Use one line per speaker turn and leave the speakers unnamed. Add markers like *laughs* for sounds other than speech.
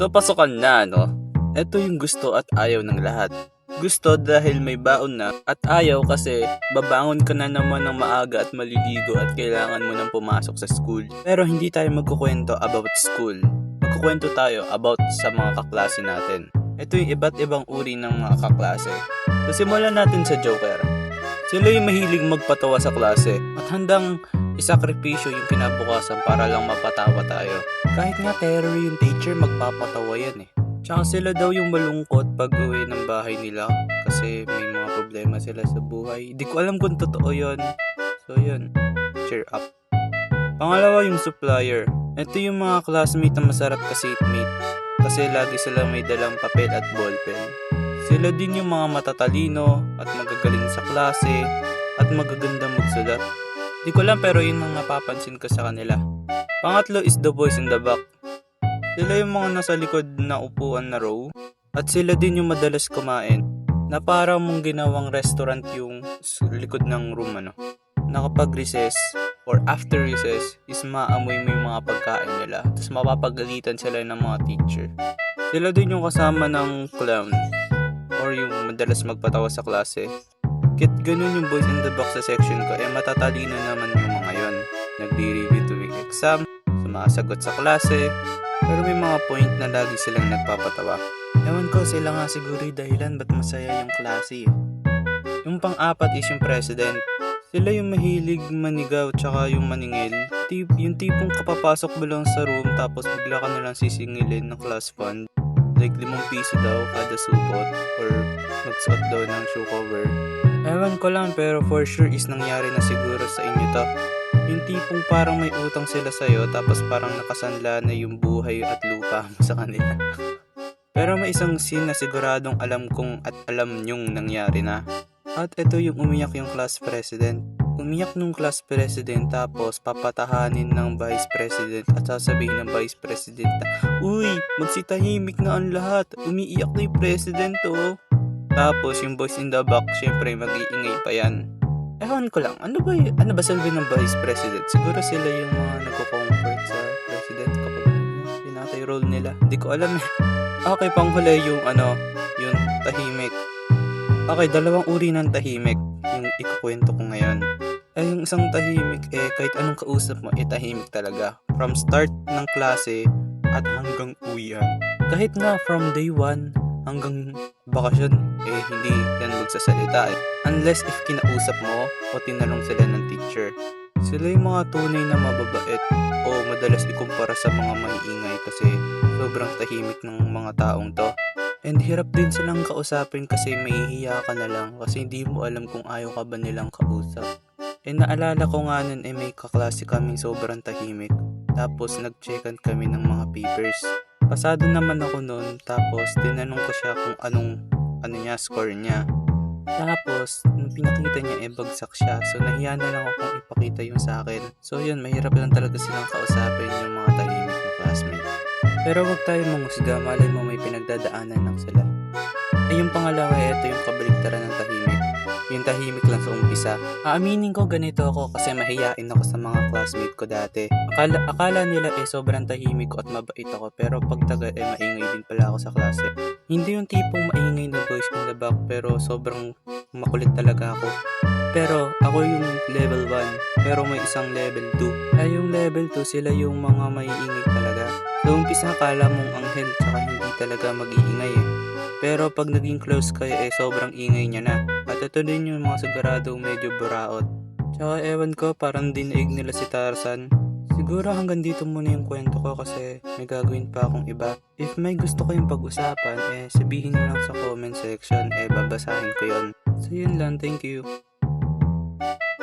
So pasukan na, no? Ito yung gusto at ayaw ng lahat. Gusto dahil may baon na at ayaw kasi babangon ka na naman ng maaga at maliligo at kailangan mo nang pumasok sa school. Pero hindi tayo magkukwento about school. Magkukwento tayo about sa mga kaklase natin. Ito yung iba't ibang uri ng mga kaklase. So simulan natin sa Joker. Sila yung mahilig magpatawa sa klase at handang isakripisyo yung kinabukasan para lang mapatawa tayo. Kahit nga terror yung teacher, magpapatawa yan eh. Tsaka sila daw yung malungkot pag uwi ng bahay nila kasi may mga problema sila sa buhay. Di ko alam kung totoo yun. So yun, cheer up. Pangalawa yung supplier. Ito yung mga classmate na masarap ka seatmate kasi lagi sila may dalang papel at ballpen. Sila din yung mga matatalino at magagaling sa klase at magagandang magsulat. Di ko lang pero yun ang napapansin ko sa kanila. Pangatlo is the boys in the back. Sila yung mga nasa likod na upuan na row at sila din yung madalas kumain na para mong ginawang restaurant yung likod ng room ano. Na kapag recess or after recess is maamoy mo yung mga pagkain nila tapos mapapagalitan sila ng mga teacher. Sila din yung kasama ng clown or yung madalas magpatawa sa klase. Kit ganun yung boys in the box sa section ko, eh matatalino naman yung mga yon. Nagdi-review tuwing exam, sumasagot sa klase, pero may mga point na lagi silang nagpapatawa. Ewan ko sila nga siguro yung dahilan ba't masaya yung klase eh. Yung pang-apat is yung president. Sila yung mahilig manigaw tsaka yung maningil. Tip, yung tipong kapapasok mo lang sa room tapos bigla ka na lang sisingilin ng class fund. Like limang piso daw kada supot or magsuot daw ng shoe cover. Ewan ko lang pero for sure is nangyari na siguro sa inyo to. Yung tipong parang may utang sila sa'yo tapos parang nakasanla na yung buhay at lupa mo sa kanila. *laughs* pero may isang scene na siguradong alam kong at alam nyong nangyari na. At ito yung umiyak yung class president. Umiyak nung class president tapos papatahanin ng vice president at sasabihin ng vice president na, Uy, magsitahimik na ang lahat. Umiiyak na yung president oh. Tapos yung boys in the back, syempre mag-iingay pa yan. Ewan ko lang, ano ba, ano ba sabi ng vice president? Siguro sila yung mga nagko-comfort sa president kapag pinatay role nila. Hindi ko alam eh. Okay, panghuli yung ano, yung tahimik. Okay, dalawang uri ng tahimik yung ikukwento. Ay, yung isang tahimik eh, kahit anong kausap mo, eh tahimik talaga. From start ng klase at hanggang uwian. Kahit nga from day one hanggang bakasyon, eh hindi yan magsasalita eh. Unless if kinausap mo o tinanong sila ng teacher. Sila yung mga tunay na mababait o madalas ikumpara sa mga maiingay kasi sobrang tahimik ng mga taong to. And hirap din silang kausapin kasi mahihiya ka na lang kasi hindi mo alam kung ayaw ka ba nilang kausap. Eh naalala ko nga nun eh may kaklase kaming sobrang tahimik. Tapos nag-checkan kami ng mga papers. Pasado naman ako noon tapos tinanong ko siya kung anong ano niya score niya. Tapos, nung pinakita niya, eh, bagsak siya. So, nahiya na lang akong ipakita yung sa akin. So, yun, mahirap lang talaga silang kausapin yung mga classmate. Pero wag tayo mangusga, malay mo may pinagdadaanan lang sila. Eh, yung pangalawa, ito yung kabaligtaran ng tahimik. Yung tahimik lang sa umpisa. Aaminin ko ganito ako kasi mahiyain ako sa mga classmate ko dati. Akala, akala nila eh sobrang tahimik ko at mabait ako pero pag taga eh maingay din pala ako sa klase. Hindi yung tipong maingay na boys in the back pero sobrang makulit talaga ako. Pero ako yung level 1 pero may isang level 2. Ay yung level 2 sila yung mga maiingay talaga. So umpisa akala mong anghel tsaka hindi talaga mag-iingay eh. Pero pag naging close kayo eh sobrang ingay niya na. At ito din yung mga siguradong medyo buraot. Tsaka ewan ko parang dinaig nila si Tarzan. Siguro hanggang dito muna yung kwento ko kasi may gagawin pa akong iba. If may gusto kayong pag-usapan eh sabihin nyo lang sa comment section eh babasahin ko yon. So yun lang, thank you. Thank you.